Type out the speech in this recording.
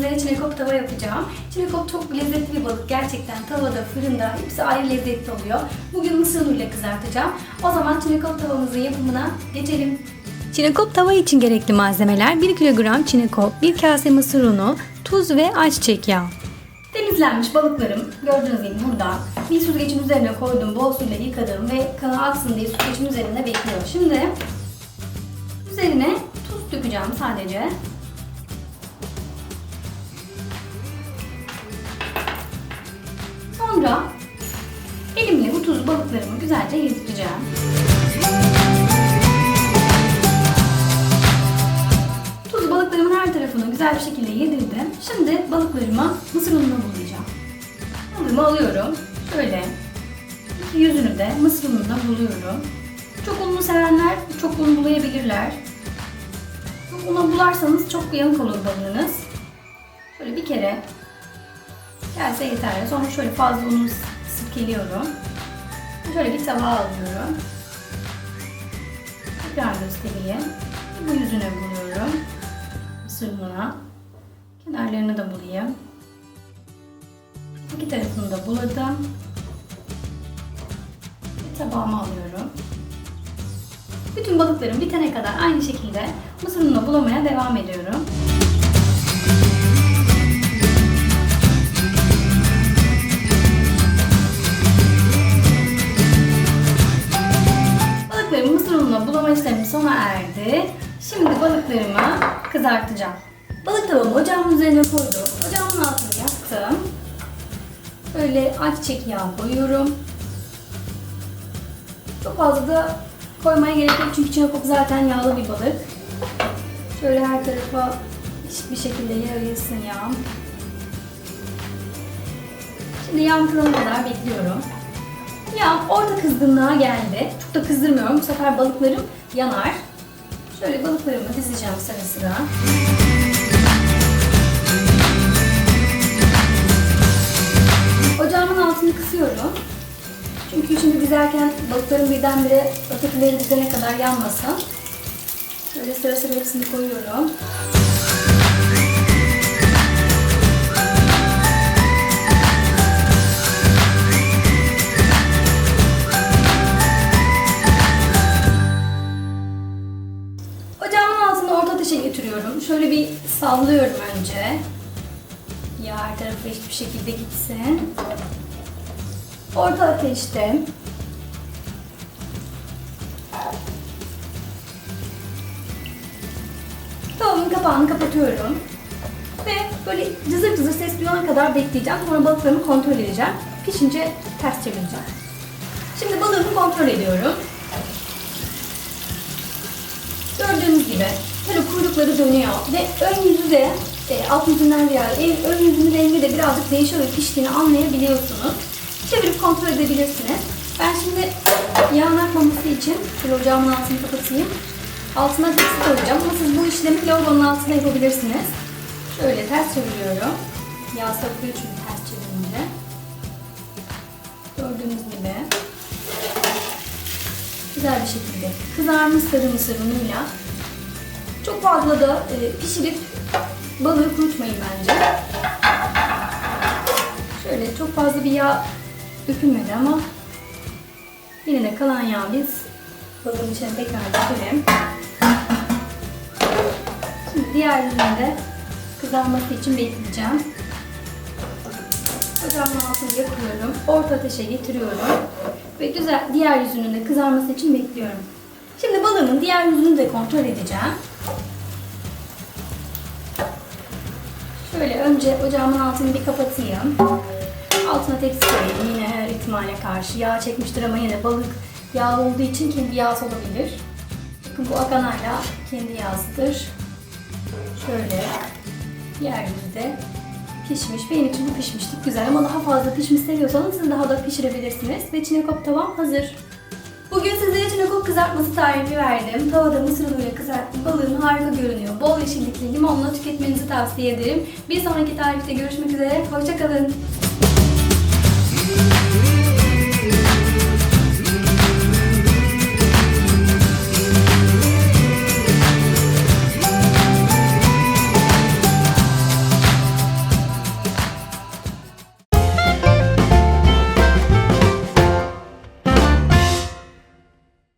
sizlere çinekop tava yapacağım. Çinekop çok lezzetli bir balık. Gerçekten tavada, fırında hepsi ayrı lezzetli oluyor. Bugün mısır unuyla kızartacağım. O zaman çinekop tavamızın yapımına geçelim. Çinekop tava için gerekli malzemeler 1 kilogram çinekop, 1 kase mısır unu, tuz ve ayçiçek yağı. Temizlenmiş balıklarım gördüğünüz gibi burada bir süzgecin üzerine koydum, bol suyla yıkadım ve kanı aksın diye süzgecin üzerinde bekliyor. Şimdi üzerine tuz dökeceğim sadece. Sonra elimle bu tuzlu balıklarımı güzelce yedireceğim. Tuzlu balıklarımın her tarafını güzel bir şekilde yedirdim. Şimdi balıklarıma mısır ununa bulayacağım. Balığımı alıyorum. Şöyle yüzünü de mısır ununa buluyorum. Çok unlu sevenler çok un bulayabilirler. Una bularsanız çok yanık olur balığınız. Şöyle bir kere gelse yeterli. Sonra şöyle fazla unu sirkeliyorum. Şöyle bir tabağa alıyorum. Tekrar göstereyim. Bu yüzüne buluyorum. Mısır. Kenarlarını da bulayım. İki tarafını da buladım. Ve tabağıma alıyorum. Bütün balıklarım bitene kadar aynı şekilde mısır bulamaya devam ediyorum. Ununa bulama işlemi sona erdi. Şimdi balıklarımı kızartacağım. Balık ocağımın üzerine koydum. Ocağımın altını yaktım. Böyle ayçiçek yağı koyuyorum. Çok fazla da koymaya gerek yok çünkü çinekop zaten yağlı bir balık. Şöyle her tarafa bir şekilde yayılsın yağ. Şimdi yağım kırılana kadar bekliyorum. Ya orta kızgınlığa geldi. Çok da kızdırmıyorum. Bu sefer balıklarım yanar. Şöyle balıklarımı dizeceğim sıra sıra. Ocağımın altını kısıyorum. Çünkü şimdi dizerken balıkların birdenbire ötekileri dizene kadar yanmasın. Şöyle sıra sıra hepsini koyuyorum. Ateşe getiriyorum. Şöyle bir sallıyorum önce. Yağ her tarafa eşit bir şekilde gitsin. Orta ateşte Tavamın kapağını kapatıyorum. Ve böyle cızır cızır ses duyana kadar bekleyeceğim. Sonra balıklarımı kontrol edeceğim. Pişince ters çevireceğim. Şimdi balığımı kontrol ediyorum. Gördüğünüz gibi böyle kuyrukları dönüyor ve ön yüzü de e, alt yüzünden el- ön yüzünün rengi de birazcık değişiyor ve piştiğini anlayabiliyorsunuz. Çevirip kontrol edebilirsiniz. Ben şimdi yağın akmaması için şöyle ocağımın altını kapatayım. Altına tepsi koyacağım ama siz bu işlemi lavabonun altına yapabilirsiniz. Şöyle ters çeviriyorum. Yağ sarkıyor çünkü ters çevirince. Gördüğünüz gibi güzel bir şekilde kızarmış sarı mısır unuyla çok fazla da e, pişirip balığı kurutmayın bence. Şöyle çok fazla bir yağ dökülmedi ama yine de kalan yağ biz balığın içine tekrar dökelim. Şimdi diğer yüzünde kızarması için bekleyeceğim. Ocağımın altını yakıyorum. Orta ateşe getiriyorum. Ve güzel diğer yüzünün de kızarması için bekliyorum. Şimdi balığımın diğer yüzünü de kontrol edeceğim. Şöyle önce ocağımın altını bir kapatayım. Altına tepsi koyayım yine her ihtimale karşı. Yağ çekmiştir ama yine balık yağlı olduğu için kendi yağsı olabilir. Bakın bu akan hala kendi yağsıdır. Şöyle diğer yüzü de pişmiş. Benim için bu pişmişlik güzel ama daha fazla pişmiş seviyorsanız siz daha da pişirebilirsiniz. Ve çinekop tavam hazır. Bugün çinekop kızartması tarifi verdim. Tavada mısır unuyla kızarttım. Balığım harika görünüyor. Bol yeşillikli limonla tüketmenizi tavsiye ederim. Bir sonraki tarifte görüşmek üzere. Hoşçakalın.